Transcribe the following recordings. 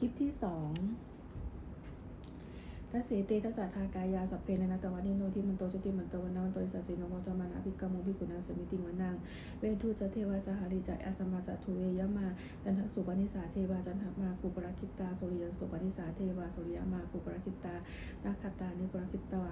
คลิปที่สอง ทัสเสเตทัสสะทากายาสัพเพนะนะตะวันนิโนทิมันโตสุติมันโตวันนาวันโตอิสัสสิโนโมตมานาภิกขโมภิกขุนาสมิติงวนังเวทุจะเทวาสหริจัยอสมาจัตุเวยมาจันทสุปนิสาเทวาจันทมาปุปรคิตตาสุริยสุปนิสาเทวาสุริยมาปุปรคิตตานาคตานิปรคิตตา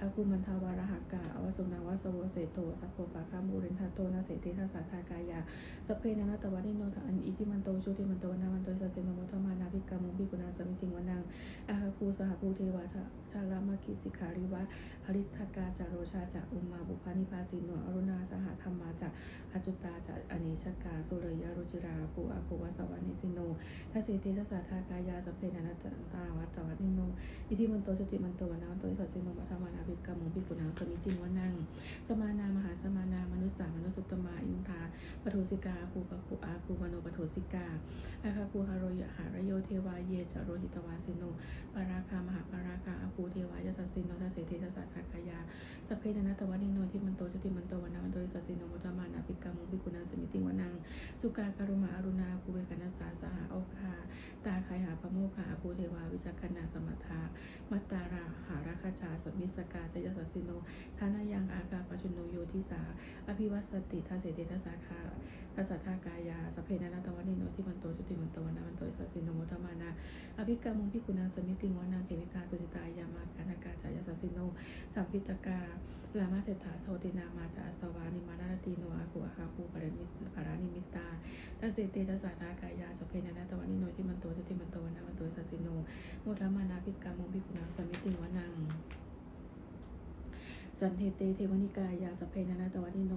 อากุมันทาวารหากกาอวสุนาวสโวเสโตสัพโพปาคามูเรนทาโตนาเสเตทัสสะทากายาสพเพนะนะตะวันนิโนทันอิทิมันโตชุติมันโตวันามันโตสัสสิโนโมทมานาภิกขโมภิกขุนาสมิติงวนังอาหาคูสหภูเทวาชาชาลามาคิสิขาริวะอริทกาจาโรชาจะอุมาบุพานิพาสิโนอรุณาสหธรรมาจะอจุตาจะอเนชกาสุเรยารุจิราภูอาภูวสวานิสิโนทัสเสติทัสสะทากายาสเพนะนตตาวัตตวัตนิโนอิทิมันโตสติมันโตวนาโตอิสัสสิโนมัทมานาภิกขโมภิกขุนาสมิติวนังสมานามหาสมานามนุสสามนุสุตมาอินทาปโทสิกาภูปะคุอาภูมโนปโทสิกาอาคาคูหารยหารโยเทวาเยจโรหิตวาสิโนปาราคามหาปาราคาอาภูเทวายสัสสินโนทัสเสติทัสสะทากายาสพเพนะนะตวันิโนทิมันโตสติมันโตวันนาวันโตอิสัสสินโนมุตมานาภิกขโมภิกขุนาสมิติวนังสุกาการุมาอรุณาภูเวกันัสสาสหาโอคาตาคายหาพโมคาอาภูเทวาวิจักขณาสมัทามัตตาราหาราคาชาสมิสกาจยสัสสิโนทานายังอากาปชุนโนโยทิสาอภิวัสติทัสเสติทัสสาคา ทัสสะทากายาสพเพนะนะตวันนิโนทิมันโตสติมันโตวันนาวันโตอิสัสสินโนมุตมานาอภิกรรมุงพิกุณาสมิติงวนาเกวิตาตุจิตายามาคานากาจายสัสสิโนสัมพิตกาลามาเศรษฐาโสตินามาจาสวานิมานาตีโนอาภูอาคาภูปริมิปารานิมิตาทัสเสเตทัสสะทากายาสพเพนะนะตวันนิโนทิมันโตสติมันโตวันนาวันโตอิสัสสิโนโมทมานาภิกรรมุงพิกุณาสมิติงวนังสันเทเตเทวนิกายาสพเพนะนะตวันนิโน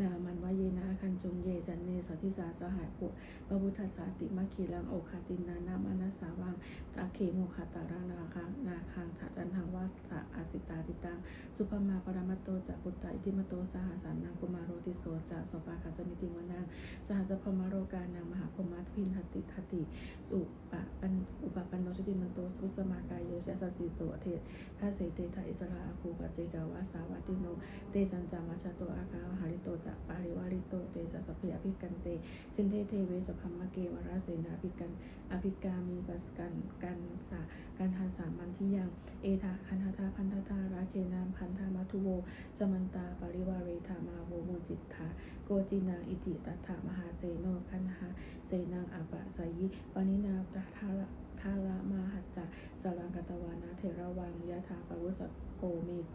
นามันวะเย คันจงเยจันเน สัทธิสาสหายปุพระพุทธสาติมัคคีรังโอคาตินานามานัสาวังตาเคโมคาตารานาคังนาคังถาจันทังวาสะอาสิตาติตังสุภมาปรมัตโตจะปุตตะอิติมโตสหสานังกุมารโรติโสจะสปาคาสมิติวนังสหัสพมโรกานังมหาพมาทพินทติทติสุปะปันอุปปันโนชุติมันโตสุสมากายโยชะสสสิโสเทศทัสเสเตทะอิสระอาคูปเจกาวาสาวัติโนเตสันจามาชาโตอาคาหาริโตจะปาริวาริโตเตจะสเพอภิกันเตสินเทเทเวสพัมมะเกวราเสนาภิกันอภิกามีปัสกันกันสากันทาสามันทิยัง เอทาคันทาทาพันทาทาราเคนามพันธามัทุโวสมันตาปริวาเรธามาโวโมจิตถาโกจินาอิติตัถามหาเสโนคันหาเสนังอาปะสยิปานินาตทาระทาระมาหัจจะสลังกตวานาเทระวังยะถาปรุสโกเมโค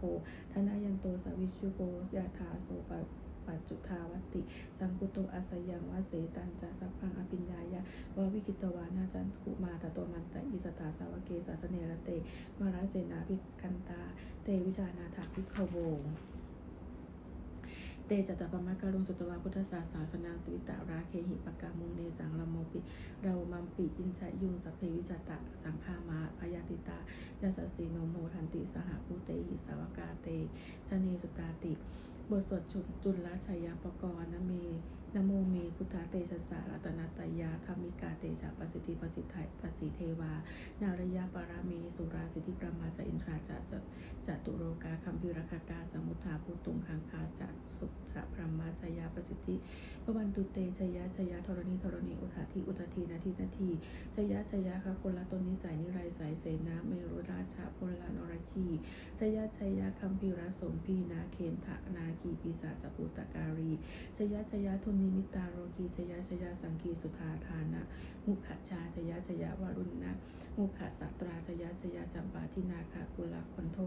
ธนายันโตสวิชุโกยาธาโสปะ ปัจจุทาวัติ สังกุโตอาสยังวาเสตันจะสัพพังอภิญญายะวาวิกิตวานาจันทุมาตตโตมันตะอิสตาสาวเกสาสเนระเตมาราเสนาภิกันตา เตวิจานาถาภิกขโวเตจตปมะการุงสุตวาพุทธศาสาสนังตวิตาราเคหิปกามุงเนสังลโมปิ เรามัมปิอินชยุงสัพเพวิจตะสังฆามาพยาติตายาสสีโนโมทันติสหภูเตหิสาวกาเตชนีสุตาติ บทสวดจุจุลชัยยปกรณ์นะเมนโมเมพุทธาเตชะสะ รัตนาตยาธรรมิกาเตชะปสิทธิปสิทธิปสิเทวา นารยาปารามีสุราสิทธิประมาจะอินทราจะจะจตุโรกาคัมพิรคากาสมุทธาภูตุงคังคาจะสุสะพรมาชยาประสิทธิพระวันตุเตชยะชยะธรณีธรณีอุทาทิอุทาทีนาทีนาทีชยะชยะคะคนละตนนิสัยนิไรสายเสนาเมรุราชาพลานรชีชยะชยะคัมพิรสมพีนาเคนทะนาคีปีศาจปุตการีชยะชยะทุนนิมิตาโรกีชยะชยะสังกีสุธาทานะมุขชาชยะชยะวารุณนะมุขสัตราชยะชยะจำปาทินาคากุลาคนโท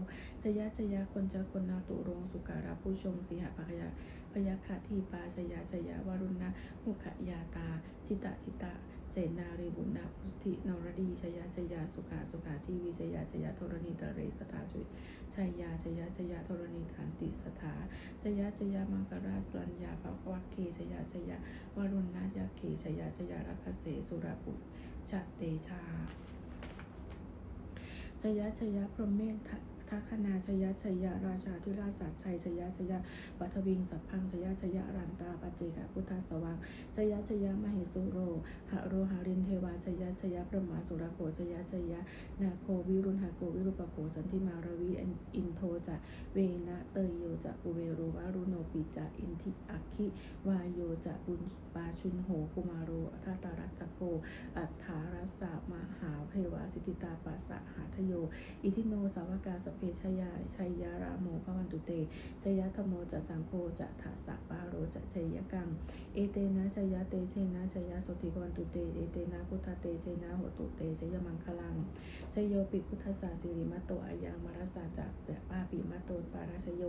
ชยะชยะคนจะคนนาตุรงสุการะผู้ชงสีหภคยาพยาคาทีปาชยะชยะวารุณนะมุขยาตา จิตะจิตะ เสนารีบุญนาพุทธินรดีชยะชยะสุขาสุขาชีวีชยะชยะธรณีตะเรสถาจุยชยาชยะชยะธรณีฐานติสถาชยะชยะมังคราสลัญญาภวัคเคชยะชยะวรุณนายาเคชยะชยะรัคเสสุรปุชัตเตชาชยะชยะพรหมเมธ ทัคนาชยชยราชาธิราชสัจชัยชยชยปัทวิงสัพพังชยชยรันตาปัจเจกพุทธสวังชยชยมหิสุโรหะโรหารินเทวาชยชยพระมหาสุรโกชยชยนาโควิรุณหโกวิรุปโกจันทิมารวีอินโทจะเวนะเตยโยจะปุเวโรวารุโนปิจะอินทิอัคคิวายโยจะบุญปาชุนโหกุมารโรทัตตารัตโก อัฏฐารสสะมหาเพวาสิติตาปัสสะหาทโย อิทิโนสาวกาสเพชยาชัยยาราโมภวันตุเตชยธรรมโมจะสังโฆจะทัสสะปาโรจะชยกังเอเตนะชยเตเชนะชยสติภวันตุเตเอเตนะพุทธเตเชนะโหตุเตชยมังคลังชยโยปิพุทธสาสิริมัตโตอายังมารสาจักแปะป้าปิมัตโตปาราชโย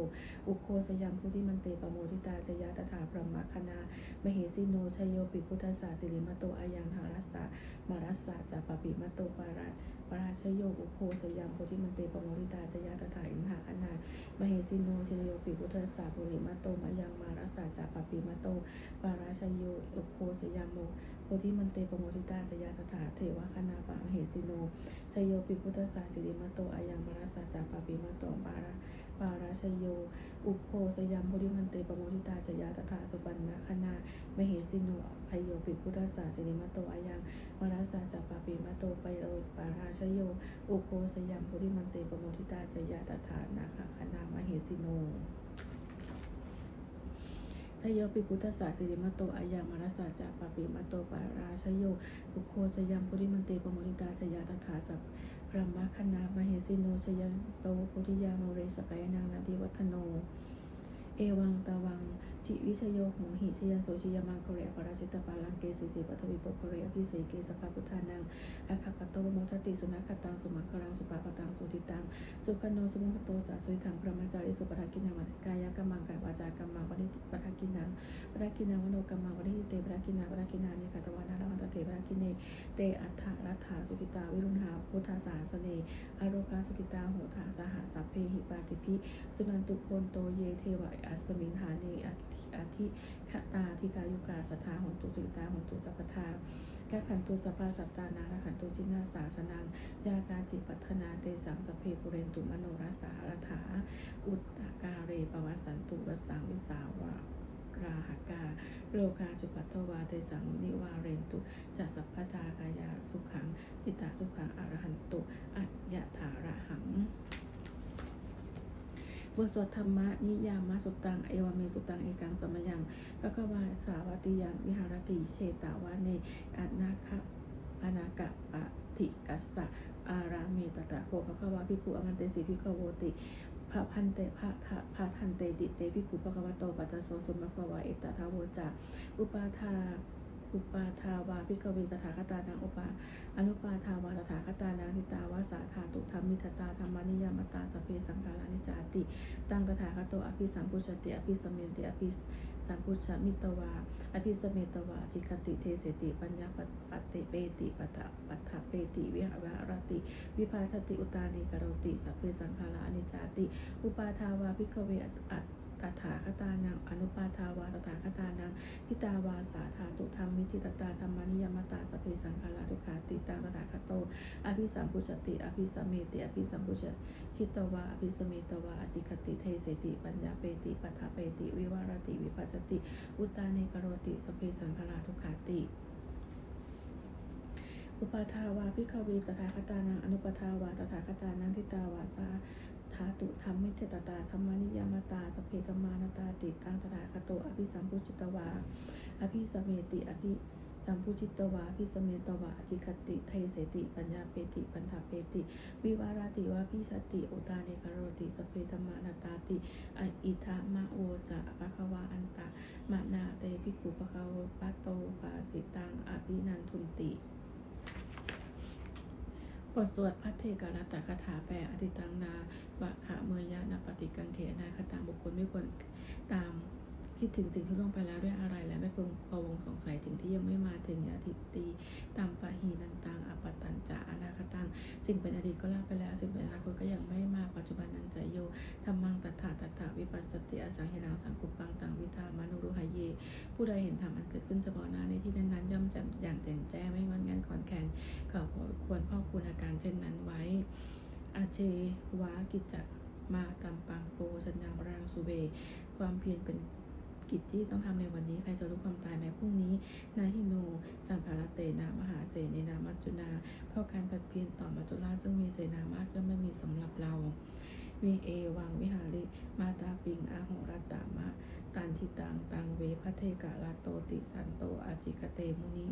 อุโคสยามพุทธิมันเตปโมทิตาชยตถาพรหมคณามเหสิโนชยโยปิพุทธสาสิริมัตโตอายังหารัสสะมารัสสะจัปปิมัตโตปารา ปราชโยอุโคสยามโพธิมันเตปโมริตาชยตถาอินหาคณามเหสิโนชิโยปิพุทธสาปุริมาโตมายังมารัสสาจาปปิมาโตปราชโยอุโคสยามโมโพธิมันเตปโมริตาชยตถาเทวคณาปะมเหสิโนชโยปิพุทธสาสิริมาโตอายังมารัสสาจาปปิมาโตปารา ปาราชโย อุโคสยามโพธิมันเตปโมทิตาจยาตถาสุปันนะคณามเหสิโนพโยปิพุทธศาสิริมโตอายังมรัสสาจัปปาปิมโตไปโรปาราชโย อุโคสยามโพธิมันเตปโมทิตาจยาตถานาคคณามเหสิโนทโยปิพุทธศาสิริมโตอายังมรัสาจัปปาปิมโตปาราชโยอุโคสยามโพธิมันเตปโมทิตาจยาตถาสัพ ระมคณามเหสิโนชยันโต พุทธิยาโมเรสกายนางนาทิวัฒโน เอวังตะวัง ชิวิชโยโหหิชยันโสชิยามังโคเรปราชิตปาลังเกสิสิปัทวิปโคเรอภิเสเกสภาพุทธานังอาคาปโตโมทติสุนัขตังสุมังคลังสุปาปตังสุติตังสุขโนสุมุขโตสาสุยถังพระมจาริสุปทากินังกายกัมมังกายวาจากัมมังวันิปทากินังปทากินังวโนกัมมังวันิเตปทากินังปทากินานิคตวานารังตเตปทากิเนเตอัฏฐรัตถาสุกิตาวิรุณหาพุทธาสาสเนอโรคาสุกิตาโหธาสหสัพเพหิปาติพิสุนันตุโคนโตเยเทวะอัสมิงหาเนอธิอ ธิขตาธิกายุกาสัทธาหนตุสุกิตาหนตุสัพทาและขันตุสภาสัตตานาและขันตุชินาสาสนังยาตาจิปัฒนาเตสังสเพปุเรนตุมโนรัสารถา อุตตกาเรปวัสสันตุวสังวิสาวาราหกา โลกาจุปัตวาเตสังนิวาเรนตุจัสสัพพทากายาสุขัง จิตตาสุขังอรหันตุอัจยถาระหัง บทสวดธรรมะนิยามะสุตัง เอวเมสุตัง เอกังสมยังพระกวาสาวัติยังวิหารติเชตาวาเนอนาคะอนาคปะติกัสสะอาราเมตตะโคพระกวาภิกขุอมันเตสีภิกขโวติพระพันเตพระทพระทันเตดิเตภิกขุปะกวะโตปัจจโสสุมัควาเอตตะทาโวจาอุปาทา อุปาทาวาพิกเวตถาคตานังอุปาอนุปาทาวาตถาคตานังทิตาวาสาธาตุธรรมิทตาธรรมานิยามตาสเพสังขารานิจาติ ตังตถาคตโตอภิสัมพุชติอภิสมเมนติอภิสัมพุชมิตวา อภิสเมตวา จิกติเทเสติ ปัญญาปัตติเปติปัตถปัฏฐเปติ วิหารรติ วิภาชติอุตานิกรติ สัพเพสังขารานิจจาติ อุปาทาวาพิกเวอัตตถาคตานังอนุปาทาวาตถาคตานังทิตาวาสาิติตตาธรรมานิยมตาสเพสังขาราทุขาติตังตถาคตโต อภิสัมพุชติ อภิสัมเมติ อภิสัมพุชชิตวาอภิสเมตวาอจิคติเทเสติ ปัญญาเปติปัฏฐเปติ วิวารติ วิปัสสติ อุตตาเนกโรติสเพสังขาราทุขาติอุปาทาวาพิกเวตถาคตานังอนุปทาวาตถาคตานังทิตาวาสาธาตุธรรมมิเทตตาธรรมานิยามตาสเพธรรมานตาติตังตถาคโตอภิสัมพุชิตวา อภิสเมติ อภิสัมพุชิตวาอภิสเมตวาจิคติเทเสติ ปัญญาเปติ ปัญถาเปติ วิวาราติวาพิชติอุตาเนกโรติ สเพธรรมานตาติ อิทามะโวจะภะคะวาอันตะมะนาเตภิกขุภะคะวะปะโตปาสิตังอภินันทุนติบทสวดพัทเทกรัตตคาถาแปลอธิตังนาวะขะเมยะนาปฏิกังเขนาคตังบุคคลไม่ควร คิดถึงสิ่งที่ล่วงไปแล้วด้วยอะไรและไม่ควรพะวงสงสัยถึงที่ยังไม่มาถึงอาทิฏตีตามปะหีนันตังอปตันจะอนาคตังสิ่งเป็นอดีตก็ล่าไปแล้ว สิ่งเป็นอนาคตก็ยังไม่มาปัจจุบันนันใจโยธรรมังตัถาตัถาวิปัสสติอสังเฮนังสังกุปปังตังวิธามานุรุหายเย ผู้ใดเห็นธรรมอันเกิดขึ้นเฉพาะหน้าในที่นั้นๆย่อมแจ่มอย่างแจ่มแจ้งไม่งอนงันขอนแขนก็ควรพ่อคุณอาการเช่นนั้นไว้อาเจวากิจจมากัมปังโกสัญญารางสุเบ ความเพียรเป็น กิจที่ต้องทำในวันนี้ใครจะรู้ความตายแม้พรุ่งนี้ นาฮิโนสันพารเตนามหาเสนนามัจจุนา เพราะการผัดเพียรต่อมัจจุราซึ่งมีเสนามากก็ไม่มีสำหรับเราวีเอวังวิหาริมาตาปิงอาโหรัตตามะตันทิตังตังเวพระเทกะลาโตติสันโตอาจิกเตมุนิ